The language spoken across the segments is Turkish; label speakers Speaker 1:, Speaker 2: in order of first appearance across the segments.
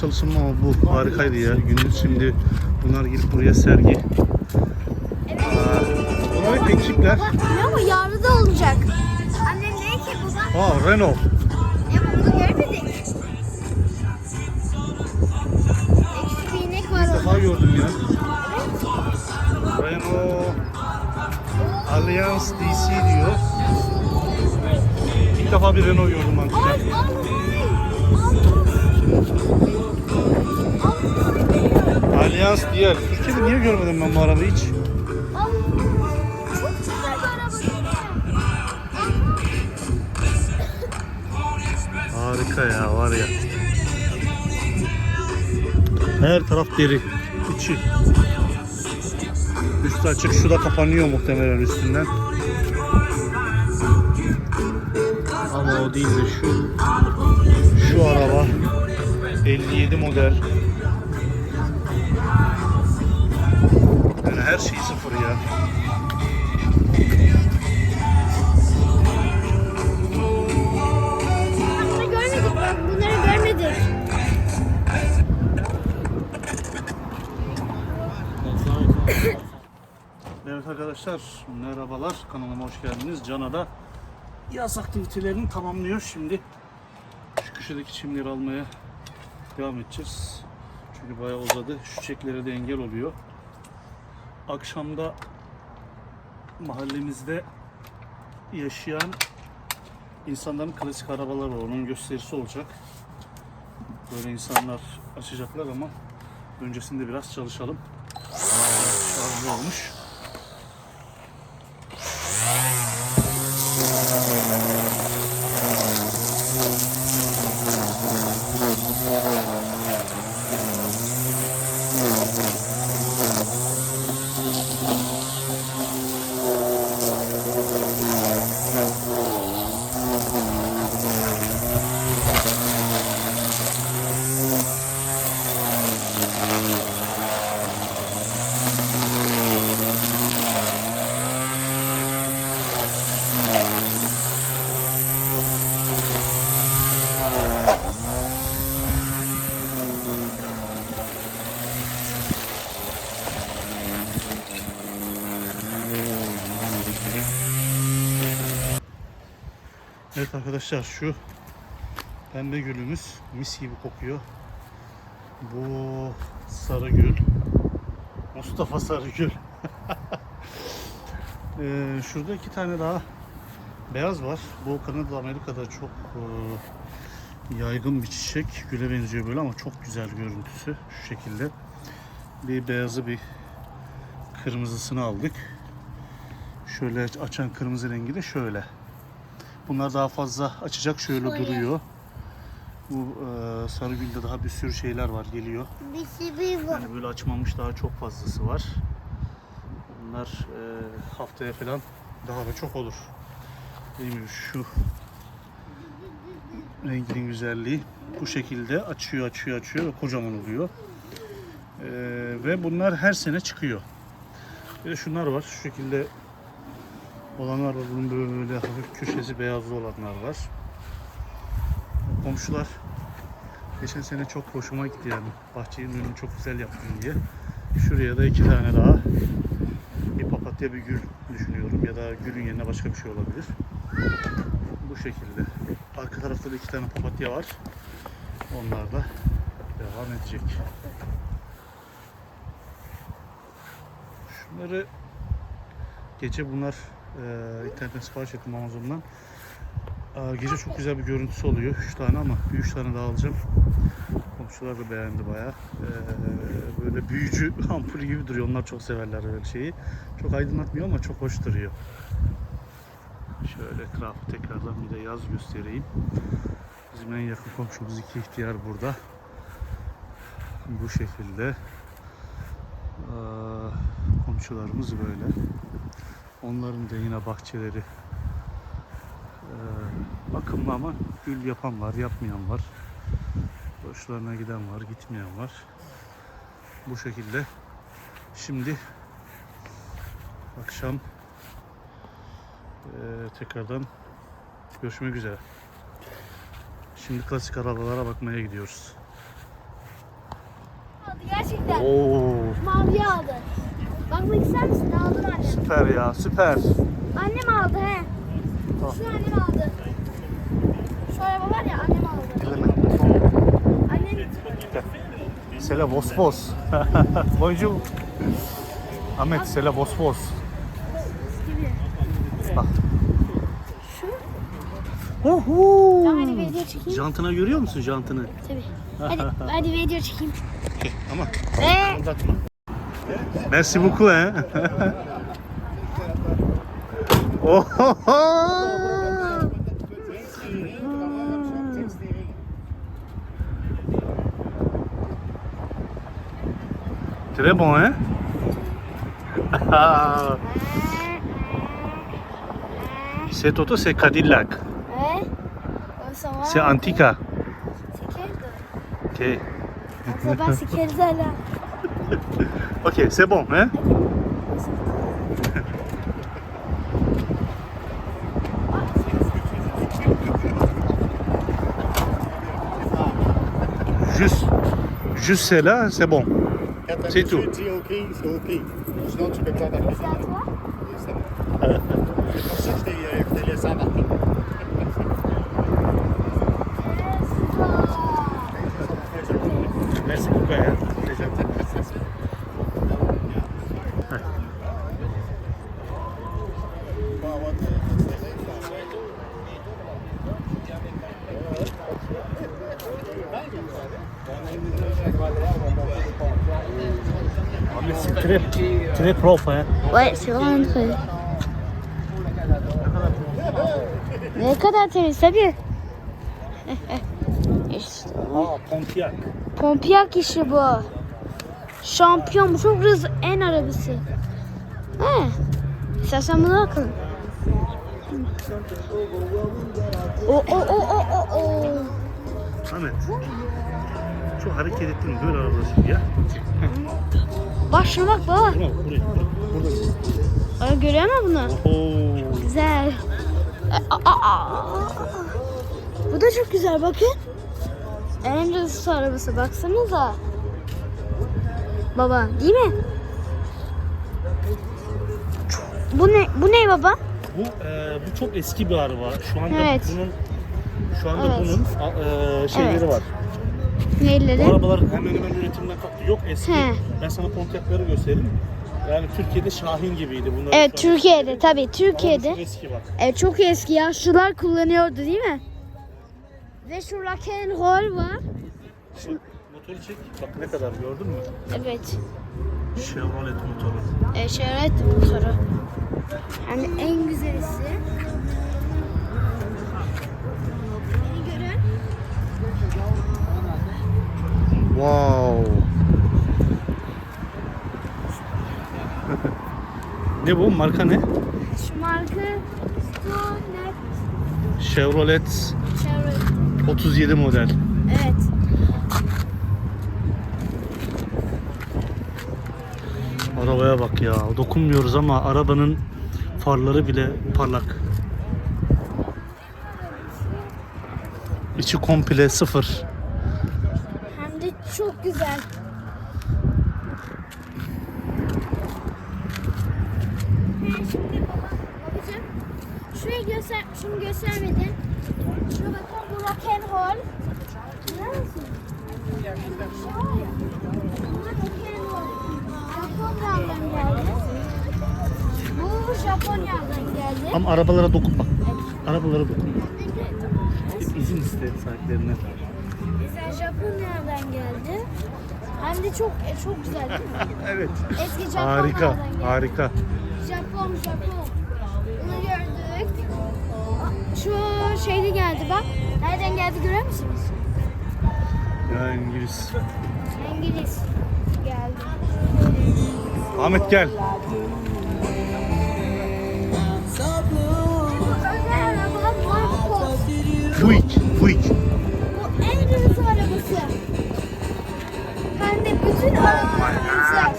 Speaker 1: çalıştım ama bu harikaydı ya. Gündüz şimdi bunlar gelip buraya sergi. Aa, bunlar hep ekipler.
Speaker 2: Ne ama yarın da olacak. Anne ne ki baba?
Speaker 1: Aa Renault.
Speaker 2: Ya bunu görmedik. Eksik bir inek var
Speaker 1: defa gördüm ya. Renault Allianz DC diyor. İlk defa bir Renault gördüm arkadaşlar. Allianz diğer. Türkiye'de niye görmedim ben bu arabayı hiç? Harika ya var ya. Her taraf deri. içi. Üstü açık. Şu da kapanıyor muhtemelen üstünden. Ama o değil de şu. Şu araba. 57 model. Ya. Evet arkadaşlar merhabalar kanalıma hoş geldiniz. Cana da yaz aktivitelerini tamamlıyor şimdi. Şu köşedeki çimleri almaya devam edeceğiz. Çünkü bayağı uzadı. Şu çiçeklere de engel oluyor. Akşamda mahallemizde yaşayan insanların klasik arabaları var. Onun gösterisi olacak. Böyle insanlar açacaklar ama öncesinde biraz çalışalım. Şarjlı olmuş. Evet arkadaşlar şu pembe gülümüz mis gibi kokuyor. Bu sarı gül. Mustafa Sarıgül. ee, şurada iki tane daha beyaz var. Bu Kanada Amerika'da çok e, yaygın bir çiçek. Güle benziyor böyle ama çok güzel görüntüsü. Şu şekilde. Bir beyazı bir kırmızısını aldık. Şöyle açan kırmızı rengi de şöyle. Bunlar daha fazla açacak şöyle
Speaker 2: Şöyle.
Speaker 1: duruyor. Bu e, Sarıgül'de daha bir sürü şeyler var geliyor.
Speaker 2: Bir bir bu.
Speaker 1: Yani böyle açmamış daha çok fazlası var. Bunlar e, haftaya falan daha da çok olur. Değil mi? Şu renginin güzelliği bu şekilde açıyor açıyor açıyor ve kocaman oluyor. E, ve bunlar her sene çıkıyor. Bir de şunlar var. Şu şekilde olanlar var. Bunun böyle hafif köşesi beyazlı olanlar var. Komşular Geçen sene çok hoşuma gitti yani. Bahçenin önünü çok güzel yaptım diye. Şuraya da iki tane daha bir papatya bir gül düşünüyorum ya da gülün yerine başka bir şey olabilir. Bu şekilde. Arka tarafta da iki tane papatya var. Onlar da devam edecek. Şunları gece bunlar e, internetten sipariş ettim Amazon'dan. Gece çok güzel bir görüntüsü oluyor. 3 tane ama bir 3 tane daha alacağım. Komşular da beğendi bayağı. Ee, böyle büyücü ampul gibi duruyor. Onlar çok severler böyle şeyi. Çok aydınlatmıyor ama çok hoş duruyor. Şöyle etrafı tekrardan bir de yaz göstereyim. Bizim en yakın komşumuz iki ihtiyar burada. Bu şekilde. Aa, komşularımız böyle. Onların da yine bahçeleri ee, bakımlı ama gül yapan var, yapmayan var. Hoşlarına giden var, gitmeyen var. Bu şekilde. Şimdi akşam eee, tekrardan görüşmek üzere. Şimdi klasik arabalara bakmaya gidiyoruz.
Speaker 2: aldı gerçekten.
Speaker 1: Oo,
Speaker 2: Mavi aldı. Bakmak ister misin? Aldım annem.
Speaker 1: süper ya süper.
Speaker 2: Annem aldı he.
Speaker 1: Tamam.
Speaker 2: Şu annem aldı. Şu araba var ya annem aldı. Annem
Speaker 1: C'est la boss boss. Bonjour. Ahmet c'est la boss boss.
Speaker 2: gibi.
Speaker 1: Bak.
Speaker 2: Şu.
Speaker 1: Uhu.
Speaker 2: Tamam hadi video çekeyim.
Speaker 1: Jantına görüyor musun jantını?
Speaker 2: Tabii. Hadi, hadi video çekeyim.
Speaker 1: Ama
Speaker 2: Ve
Speaker 1: uzatma. Merci beaucoup hein. Ohoho. Très bon hein. Cette auto c'est Cadillac.
Speaker 2: Ouais. Oh, ça va.
Speaker 1: C'est Antica.
Speaker 2: C'est quel
Speaker 1: Ok.
Speaker 2: Ça va, c'est quel ça là
Speaker 1: Ok, c'est bon hein? Juste, juste celle-là, c'est bon. C'est tout.
Speaker 3: tu dis OK, c'est OK. Sinon, tu peux pas
Speaker 1: très propre. Hein.
Speaker 2: Ouais, c'est vraiment très. Ne kadar temiz tabii. işte.
Speaker 1: Aa, Pontiac.
Speaker 2: Pontiac işi bu. Şampiyon bu çok hızlı en arabası. He. İstersen bunu bakalım. O o o o o o.
Speaker 1: Ahmet. Çok hareket ettin böyle şimdi ya.
Speaker 2: Bak şuna bak baba.
Speaker 1: Buraya, buraya, burada.
Speaker 2: Aa, görüyor musun bunu?
Speaker 1: Oo.
Speaker 2: Güzel. Aa, aa, aa. Bu da çok güzel bakın. En hızlı arabası baksanıza. Baba değil mi? Bu ne? Bu ne baba?
Speaker 1: Bu e, bu çok eski bir araba. Şu anda
Speaker 2: Evet.
Speaker 1: bunun şu anda
Speaker 2: Evet.
Speaker 1: bunun a- e, şeyleri
Speaker 2: Evet.
Speaker 1: var. Bu
Speaker 2: Neyleri?
Speaker 1: arabalar hemen hemen üretimden kalktı. Yok eski.
Speaker 2: He.
Speaker 1: Ben sana Pontiac'ları göstereyim. Yani Türkiye'de Şahin gibiydi. Bunlar
Speaker 2: Evet
Speaker 1: şu
Speaker 2: Türkiye'de tabii
Speaker 1: bu
Speaker 2: Türkiye'de.
Speaker 1: eski bak.
Speaker 2: Evet çok eski yaşlılar kullanıyordu değil mi? Ve şu rock and roll var.
Speaker 1: Motoru çek. Bak ne kadar gördün mü?
Speaker 2: Evet.
Speaker 1: Chevrolet motoru.
Speaker 2: E, şöhret motoru. De en güzelisi.
Speaker 1: Wow. ne bu? Marka ne?
Speaker 2: Şu marka Stonet
Speaker 1: Chevrolet
Speaker 2: Chevrolet.
Speaker 1: 37 model.
Speaker 2: Evet.
Speaker 1: Arabaya bak ya. Dokunmuyoruz ama arabanın farları bile parlak. İçi komple sıfır.
Speaker 2: Hem de çok güzel. He, şimdi baba, babacığım, şurayı göster, şunu göstermedin. Şuna bakın bu rock and roll. Görüyor musun? Şu var ya, bunlar rock and roll. Japonya'dan geldi. Bu Japonya'dan geldi.
Speaker 1: Ama arabalara dokunma. Arabalara dokunma. İzin iste sahiplerine.
Speaker 2: Mesela Japonya'dan geldi. Hem de çok e, çok güzel değil mi?
Speaker 1: evet.
Speaker 2: Eski Japonya'dan
Speaker 1: Harika,
Speaker 2: geldi.
Speaker 1: harika.
Speaker 2: Japon, Japon. Bunu gördük. Şu şeyde geldi bak. Nereden geldi görüyor musunuz?
Speaker 1: Ya İngiliz.
Speaker 2: İngiliz geldi.
Speaker 1: Ahmet gel. Fuik, fuik.
Speaker 2: Bu en ucuz arabası. Hem de bütün arabalar benzer.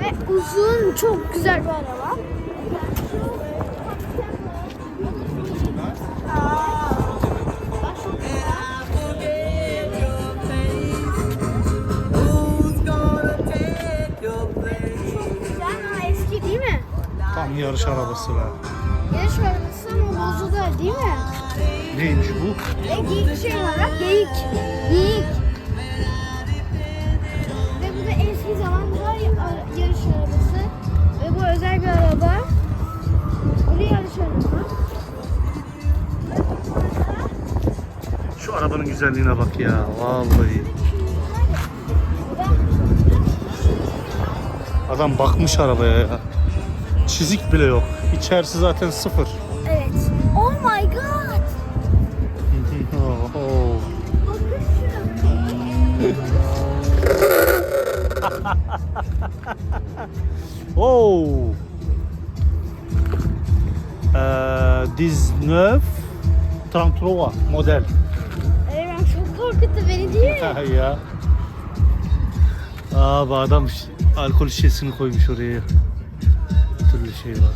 Speaker 2: Ve uzun, çok güzel bir araba.
Speaker 1: Tam yarış arabası be.
Speaker 2: Yarış arabası ama bozuldu değil mi?
Speaker 1: Neymiş bu?
Speaker 2: Ve geyik şey var bak geyik. Geyik. Ve bu da eski zamanlar ya- yarış arabası. Ve bu özel bir araba. Bu da yarış arabası.
Speaker 1: Şu arabanın güzelliğine bak ya. Vallahi. Adam bakmış arabaya ya. Çizik bile yok. İçerisi zaten sıfır.
Speaker 2: Evet. Oh my god.
Speaker 1: Oh. Oh. Ee, 19 33 model.
Speaker 2: Evet ben çok korkuttu beni değil mi?
Speaker 1: ya. Abi adam alkol şişesini koymuş oraya. Bir türlü şey var.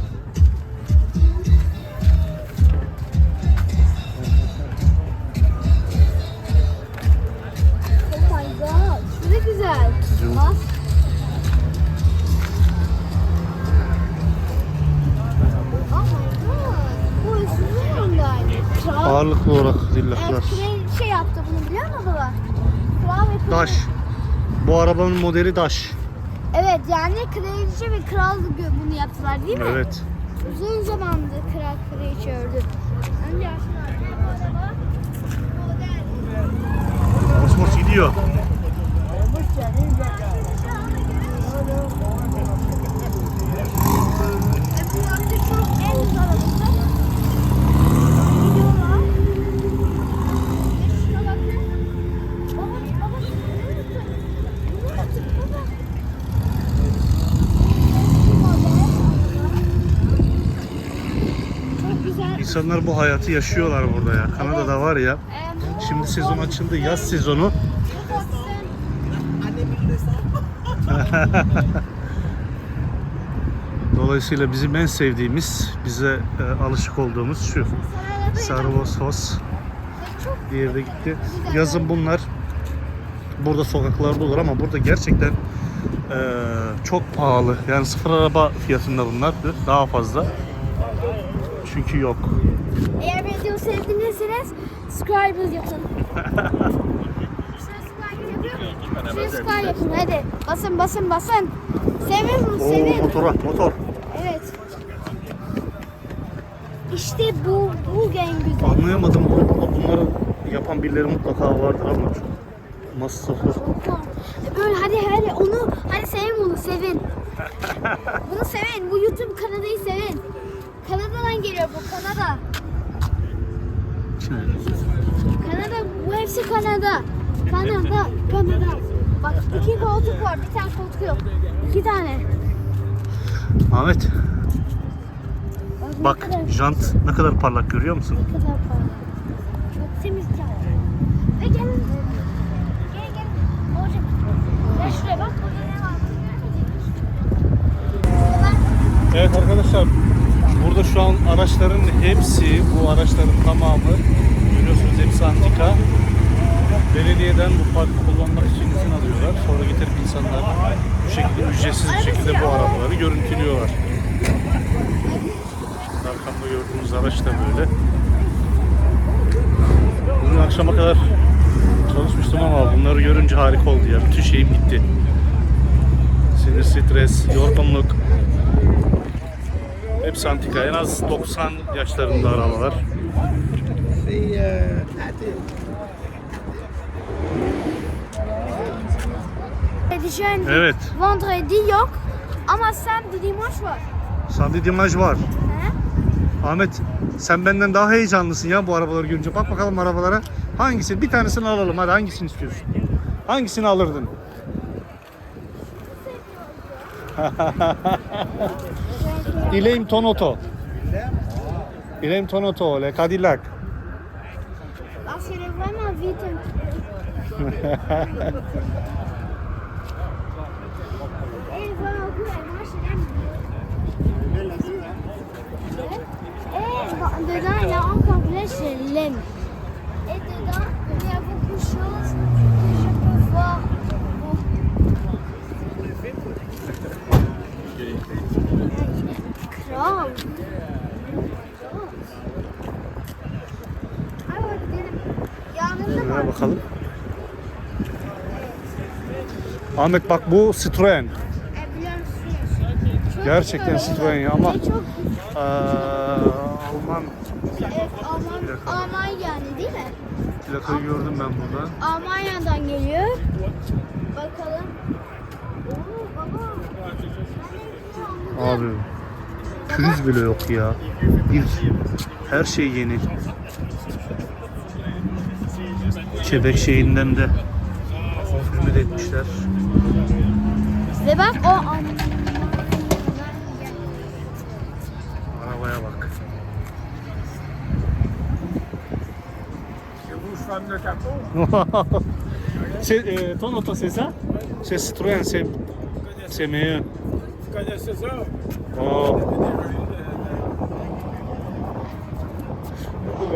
Speaker 1: Modeli Daş.
Speaker 2: Evet yani kraliçe ve kral bunu yaptılar değil mi?
Speaker 1: Evet.
Speaker 2: Uzun zamandır kral kraliçe öldü. Önce aslında araba model.
Speaker 1: Osmos gidiyor.
Speaker 2: Ve bu yönde çok en hızlı arabası. Gidiyorlar. Ve şuna bakın. Baba, baba şunu yaptı. Bunu yaptı baba. Bu model araba. Çok güzel.
Speaker 1: İnsanlar bu hayatı yaşıyorlar burada ya. Kanada'da var ya. Şimdi sezon açıldı. Yaz sezonu. Dolayısıyla bizim en sevdiğimiz, bize e, alışık olduğumuz şu. Sarvos diğeri de gitti. Yazın bunlar burada sokaklarda olur ama burada gerçekten e, çok pahalı. Yani sıfır araba fiyatında bunlar daha fazla. Çünkü yok.
Speaker 2: Eğer videoyu sevdiyseniz subscribe yapın. subscribe yapın. Subscribe yapın hadi. Basın basın basın. Sevin sevin.
Speaker 1: motora, motor.
Speaker 2: Evet. İşte bu bu en güzel.
Speaker 1: Anlayamadım. Bunları yapan birileri mutlaka vardır ama çok masraflı.
Speaker 2: Böyle hadi hadi onu hadi sevin bunu sevin. bunu sevin. Bu YouTube Kanada'yı sevin. Kanada'dan geliyor bu Kanada. Kanada bu hepsi Kanada. Kanada, Kanada. Bak iki koltuk var, bir tane koltuk yok. İki tane.
Speaker 1: Ahmet
Speaker 2: ne
Speaker 1: bak
Speaker 2: kadar-
Speaker 1: jant ne kadar parlak görüyor musun?
Speaker 2: Ne kadar parlak. Çok temiz can. Ve gelin. Gelin gelin. Hocam. Gel şuraya bak. Burada ne var? Burada
Speaker 1: Evet arkadaşlar burada şu an araçların hepsi bu araçların tamamı görüyorsunuz hepsi antika. Belediyeden bu parkı kullanmak için izin alıyorlar. Sonra getirip insanlar bu şekilde ücretsiz bir şekilde bu arabaları görüntülüyorlar. Arkamda gördüğünüz araç da böyle. Bugün akşama kadar çalışmıştım ama bunları görünce harika oldu ya. Bütün şeyim gitti. Sinir, stres, yorgunluk. Hepsi antika. En az 90 yaşlarında arabalar. Evet.
Speaker 2: Vendredi yok ama samedi dimanche var.
Speaker 1: Samedi Dimaj var.
Speaker 2: He?
Speaker 1: Ahmet sen benden daha heyecanlısın ya bu arabaları görünce. Bak bakalım arabalara. Hangisi? Bir tanesini alalım. Hadi hangisini istiyorsun? Hangisini alırdın? İleyim Tonoto. İleyim Tonoto, le Cadillac.
Speaker 2: Als je er vraiment vite un Et voilà, goût, moi je l'aime. Et dans- dedans, il y a encore plus, je l'aime. Et dedans, il y a beaucoup de choses que je peux voir. Kral. Wow. Ay bak gidelim.
Speaker 1: Şuraya bakalım. Ahmet bak bu Citroen. Gerçekten. Citroen ya ama- Ee, Alman
Speaker 2: Alman, yani değil mi?
Speaker 1: plakayı gördüm ben buradan.
Speaker 2: Almanya'dan geliyor. Bakalım. Oo baba.
Speaker 1: Abi pürüz bile yok ya. Bir her şey yeni. Çebek şeyinden de ümit etmişler.
Speaker 2: Ve bak o.
Speaker 1: Arabaya bak. c'est, euh, ton auto, c'est ça C'est Citroën, c'est, c'est meilleur.
Speaker 3: Connaissez ça?
Speaker 1: Oh.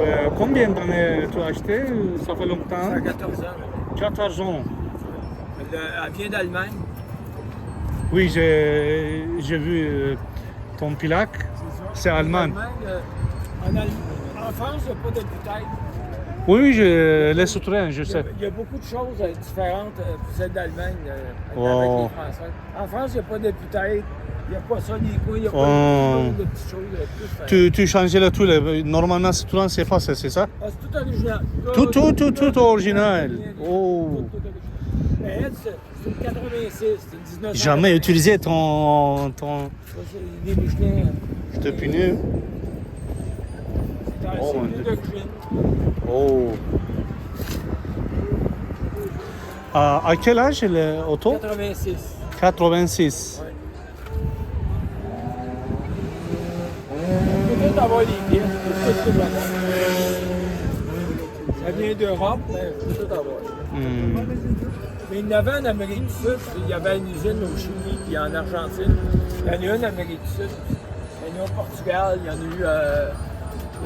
Speaker 1: Euh, combien d'années tu as acheté? Ça fait longtemps
Speaker 3: 14 ans.
Speaker 1: 14 ans.
Speaker 3: Elle, elle vient d'Allemagne.
Speaker 1: Oui, j'ai, vu euh, ton plaque. C'est allemand.
Speaker 3: euh, en, Allem- en France, il n'y a pas de bouteille.
Speaker 1: Oui, oui, je, les Citroën, je sais.
Speaker 3: il y a beaucoup de choses euh, différentes euh, pour celles d'Allemagne euh,
Speaker 1: Oh.
Speaker 3: avec les Français. En France, il n'y a pas de bouteille. Il n'y a pas ça, des couilles, il n'y a pas
Speaker 1: Oh.
Speaker 3: de, petites choses. euh, tout.
Speaker 1: Tu, tu changeais le tout. le- Normalement, Citroën, c'est facile, c'est ça?
Speaker 3: Ah, c'est tout original.
Speaker 1: Tout, tout, tout, tout original. Oh.
Speaker 3: Tout, tout original. Mais elle, c'est c'est une 86, c'est une 1900.
Speaker 1: Jamais utilisé ton, ton
Speaker 3: Ça, c'est des Michelin. euh,
Speaker 1: de pneu.
Speaker 3: C'est
Speaker 1: Oh,
Speaker 3: c'est
Speaker 1: mon
Speaker 3: mieux
Speaker 1: Oh. À, à quel âge l'auto
Speaker 3: 86.
Speaker 1: 86.
Speaker 3: Ouais. Peut-être avoir les pièces, peut-être tout avoir. Ça vient d'Europe, mais je peux tout avoir.
Speaker 1: Hmm.
Speaker 3: Mais il y en avait en Amérique du Sud, il y avait une usine au Chili, puis en Argentine. Il y en a une en Amérique du Sud, il y en a au Portugal, il y en a eu, euh,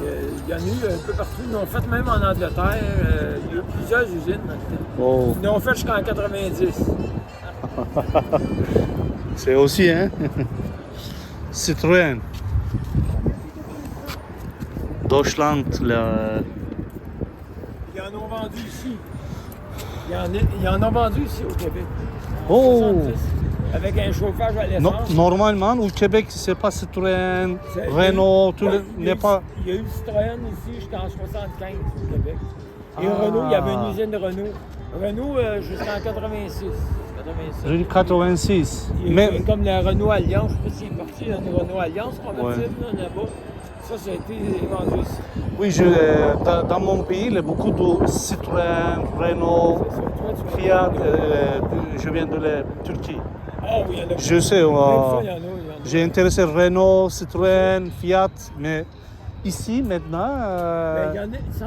Speaker 3: il y en a eu un peu partout. Ils en ont fait même en Angleterre. euh, il y a eu plusieurs usines.
Speaker 1: Oh.
Speaker 3: Ils en ont fait jusqu'en 90.
Speaker 1: C'est aussi, hein? Citroën. Deutschland, le...
Speaker 3: Ils en ont vendu ici. Ils en, a- ils en ont vendu ici au Québec. En
Speaker 1: Oh!
Speaker 3: 70, Avec un chauffage à
Speaker 1: No-
Speaker 3: l'essence.
Speaker 1: normalement, au Québec, c'est pas Citroën,
Speaker 3: C'est-
Speaker 1: Renault, tout le...
Speaker 3: il y a
Speaker 1: n'est
Speaker 3: eu-
Speaker 1: pas...
Speaker 3: Il y a eu Citroën ici jusqu'en 75 au Québec. Et
Speaker 1: Ah.
Speaker 3: Renault, il y avait une usine de Renault. Renault euh, jusqu'en 86. 86.
Speaker 1: J'ai dit 86.
Speaker 3: Il y a
Speaker 1: Mais
Speaker 3: comme la Renault Alliance, je ne sais pas s'il est parti, la Renault Alliance convertible
Speaker 1: Ouais.
Speaker 3: là, là-bas. Ça, ça a été vendu ici.
Speaker 1: oui, je, euh, dans, dans mon pays, il y a beaucoup de Citroën, Renault,
Speaker 3: C'est
Speaker 1: Fiat. euh, je viens de la Turquie.
Speaker 3: Ah oui, il y en a.
Speaker 1: Je sais, j'ai intéressé Renault, Citroën, Fiat, mais ici maintenant, euh,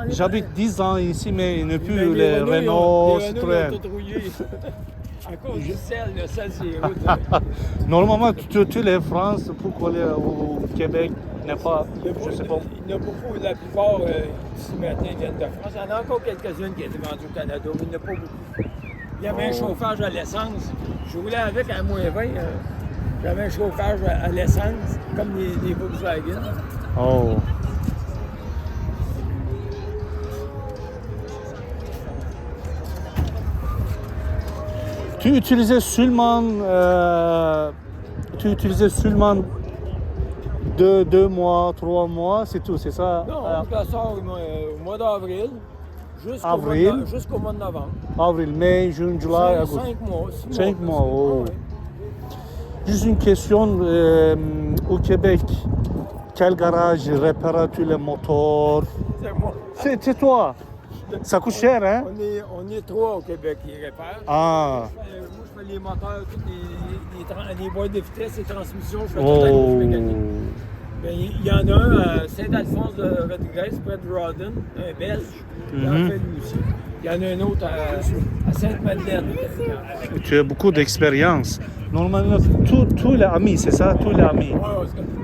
Speaker 1: j'habite 10 ans ici, mais il n'y a plus les Renault,
Speaker 3: les Renault, ils
Speaker 1: Citroën.
Speaker 3: à cause du sel, le sel, c'est.
Speaker 1: Normalement, tu, tu les France, pourquoi les, au Québec n'est pas,
Speaker 3: Il y a
Speaker 1: je sais pas.
Speaker 3: il y en a beaucoup, la plupart euh, ici maintenant viennent de France. Il y en a encore quelques-unes qui étaient vendues au Canada, mais il n'y en a pas beaucoup. Il y avait un chauffage à l'essence. Je roulais avec à moins 20. euh, J'avais un chauffage à, à l'essence, comme les, les Volkswagen.
Speaker 1: Oh. Tu utilisais seulement, euh, tu utilisais seulement deux, deux mois, trois mois, c'est tout, c'est ça?
Speaker 3: Non,
Speaker 1: euh,
Speaker 3: au mois, euh, au mois d'avril jusqu'au mois,
Speaker 1: Avril.
Speaker 3: de- jusqu'au mois novembre.
Speaker 1: Avril, mai, juin, juillet,
Speaker 3: Cinq,
Speaker 1: août.
Speaker 3: cinq mois.
Speaker 1: Cinq mois, oh.
Speaker 3: Ouais.
Speaker 1: Juste une question, euh, au Québec, quel garage répare-tu les moteurs?
Speaker 3: C'est moi.
Speaker 1: C'est c'est toi. Ça coûte cher, hein?
Speaker 3: On est, on est trois au Québec qui réparent.
Speaker 1: Ah.
Speaker 3: Moi, je fais les moteurs, toutes les, les, les boîtes de vitesse, les transmissions, je fais tout
Speaker 1: Oh.
Speaker 3: le mécanique. Ben, Il y en a un à Saint-Alphonse de Rodriguez, près de Rawdon, un Belge, en
Speaker 1: Mhm.
Speaker 3: fait lui aussi. Il y en a un autre à, à Sainte-Madeleine.
Speaker 1: Tu as beaucoup d'expérience. Normalement, tous les amis, c'est ça, tous les amis.
Speaker 3: Ouais,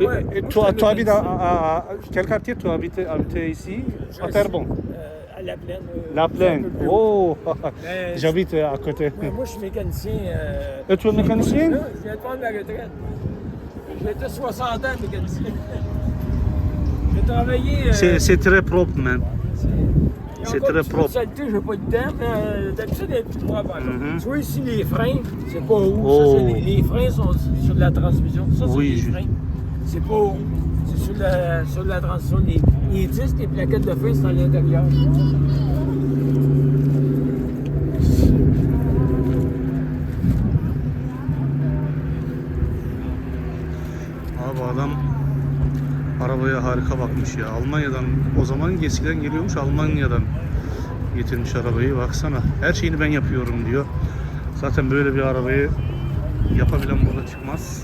Speaker 1: Et-
Speaker 3: ouais,
Speaker 1: et
Speaker 3: moi,
Speaker 1: toi, tu habites à, quel quartier tu habites, habites ici?
Speaker 3: Je
Speaker 1: À Terrebonne.
Speaker 3: euh, à La Plaine. euh,
Speaker 1: La Plaine. Oh,
Speaker 3: Ben,
Speaker 1: j'habite à côté.
Speaker 3: Ouais, moi, je suis mécanicien. euh,
Speaker 1: Et tu es mécanicien?
Speaker 3: Je viens de prendre ma retraite. Été 60 ans mécanicien. J'ai travaillé. euh,
Speaker 1: C'est très propre,
Speaker 3: a
Speaker 1: c'est très propre.
Speaker 3: de saleté, j'ai pas de temps, mais euh, d'habitude, il y a plus droit, par exemple.
Speaker 1: Mhm.
Speaker 3: Tu vois ici, les freins, c'est pas haut.
Speaker 1: Oh.
Speaker 3: Ça, les, les freins sont sur la transmission. Ça, c'est
Speaker 1: Oui,
Speaker 3: les
Speaker 1: je-
Speaker 3: freins. C'est pas haut. C'est sur la, sur la transmission. Les, les disques, les plaquettes de frein, c'est à l'intérieur.
Speaker 1: Harika bakmış ya. Almanya'dan o zaman eskiden geliyormuş Almanya'dan getirmiş arabayı. Baksana her şeyini ben yapıyorum diyor. Zaten böyle bir arabayı yapabilen burada çıkmaz.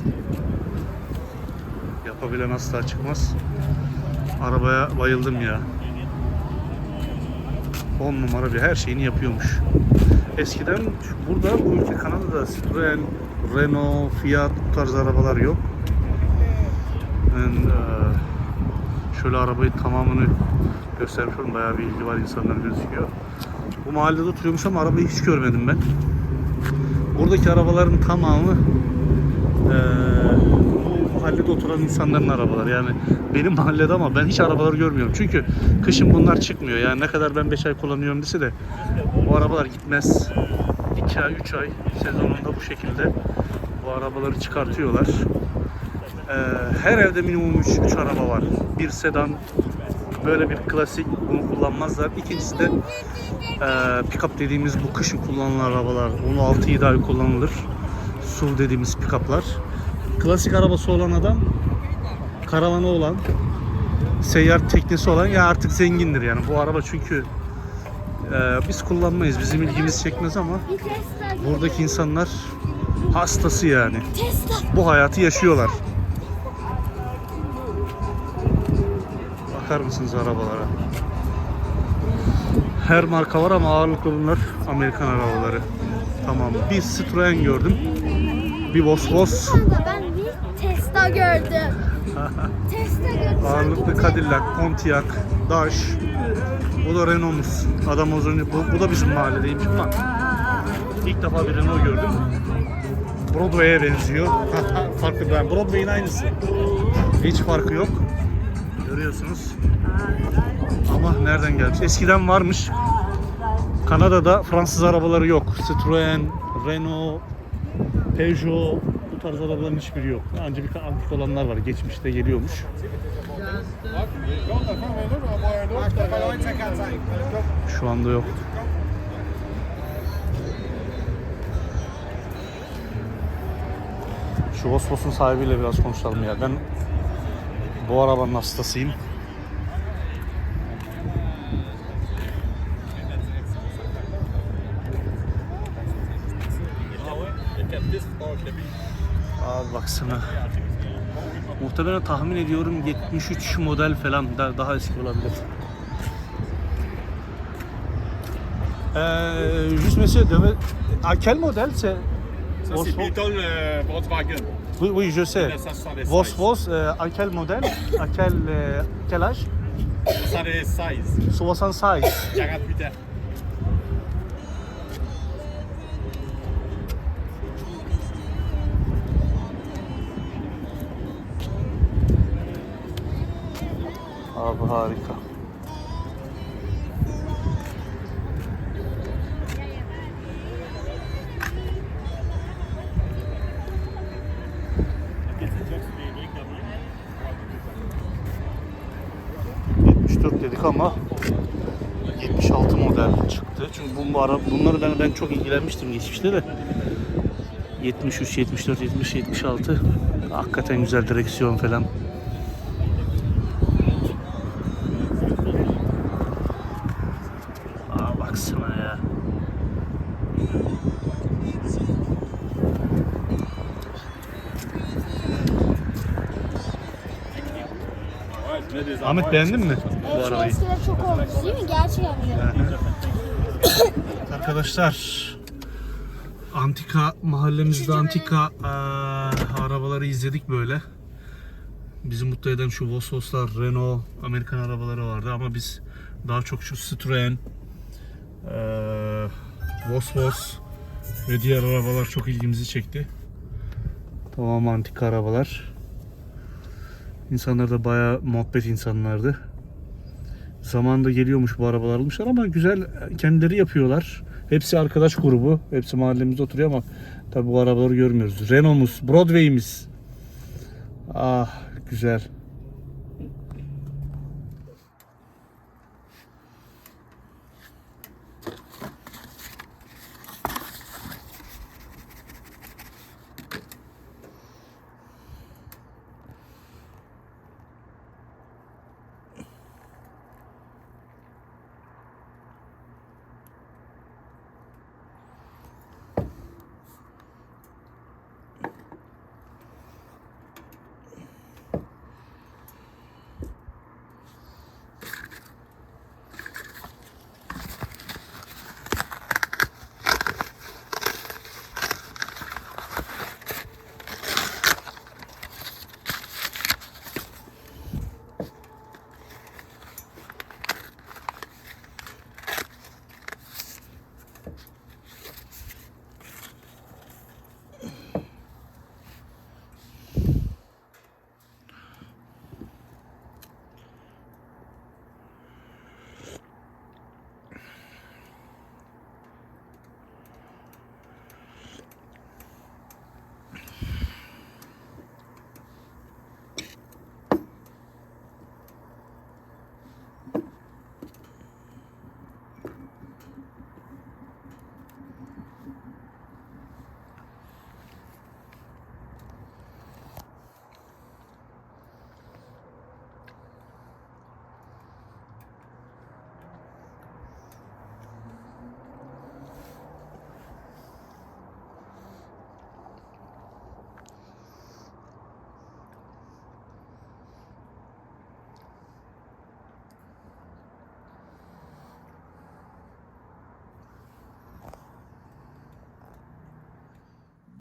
Speaker 1: Yapabilen asla çıkmaz. Arabaya bayıldım ya. 10 numara bir her şeyini yapıyormuş. Eskiden burada bu ülke Kanada'da Citroen, Renault, Fiat bu tarz arabalar yok. Ben eee, şöyle arabayı tamamını göstermiş olayım. Bayağı bir ilgi var insanlar gözüküyor. Bu mahallede oturuyormuş ama arabayı hiç görmedim ben. Buradaki arabaların tamamı eee, bu mahallede oturan insanların arabaları. Yani benim mahallede ama ben hiç arabaları görmüyorum. Çünkü kışın bunlar çıkmıyor. Yani ne kadar ben 5 ay kullanıyorum dese de bu arabalar gitmez. 2 ay, 3 ay sezonunda bu şekilde bu arabaları çıkartıyorlar. Ee, her evde minimum 3, 3 araba var. Bir sedan böyle bir klasik bunu kullanmazlar. İkincisi de e, pick-up dediğimiz bu kışın kullanılan arabalar. Onu 6-7 ay kullanılır. SUV dediğimiz pick-up'lar. Klasik arabası olan adam karavanı olan seyyar teknesi olan ya artık zengindir yani. Bu araba çünkü e, biz kullanmayız. Bizim ilgimiz çekmez ama buradaki insanlar hastası yani. Bu hayatı yaşıyorlar. Bakar mısınız arabalara? Her marka var ama ağırlıklı bunlar Amerikan arabaları. Tamam. Bir Citroen gördüm. Bir Vosvos.
Speaker 2: Ben bir Tesla gördüm. Tesla gördüm.
Speaker 1: Ağırlıklı Cadillac, Pontiac, Dodge. Bu da Renault'umuz. Adam az önce, bu, bu da bizim mahalledeymiş ama ilk defa bir Renault gördüm. Broadway'e benziyor. Farklı ben. Broadway'in aynısı. Hiç farkı yok. Görüyorsunuz. Ama nereden gelmiş? Eskiden varmış. Kanada'da Fransız arabaları yok. Citroen, Renault, Peugeot bu tarz arabaların hiçbiri yok. Ancak bir antik olanlar var. Geçmişte geliyormuş. Şu anda yok. Şu Vosvos'un sahibiyle biraz konuşalım ya. Ben bu arabanın hastasıyım. Abi baksana. Muhtemelen tahmin ediyorum 73 model falan da- daha eski olabilir. Euh, juste monsieur, de, à quel modèle c'est
Speaker 4: Ça, c'est. Beetle euh, Volkswagen,
Speaker 1: Oui, oui, je sais.
Speaker 4: 1976.
Speaker 1: Vos, Vos, euh, à quel modèle? À quel, euh, quel âge?
Speaker 4: 76,
Speaker 1: 76.
Speaker 4: 48 ans.
Speaker 1: Abi harika. Bunları ben, ben çok ilgilenmiştim geçmişte de... ...73, 74, 70, 76... ...hakikaten güzel direksiyon falan. Aa baksana ya. Ahmet beğendin mi bu
Speaker 2: Evet şu
Speaker 1: arabayı?
Speaker 2: eskiler çok olmuş değil mi? Gerçekten güzel.
Speaker 1: Arkadaşlar antika mahallemizde antika eee, arabaları izledik böyle. Bizi mutlu eden şu Vosvoslar, Renault, Amerikan arabaları vardı ama biz daha çok şu Citroen, Vosvos ve diğer arabalar çok ilgimizi çekti. Tamam antika arabalar. İnsanlar da bayağı muhabbet insanlardı. Zamanında geliyormuş bu arabalar almışlar ama güzel kendileri yapıyorlar. Hepsi arkadaş grubu. Hepsi mahallemizde oturuyor ama tabi bu arabaları görmüyoruz. Renault'umuz, Broadway'imiz. Ah güzel.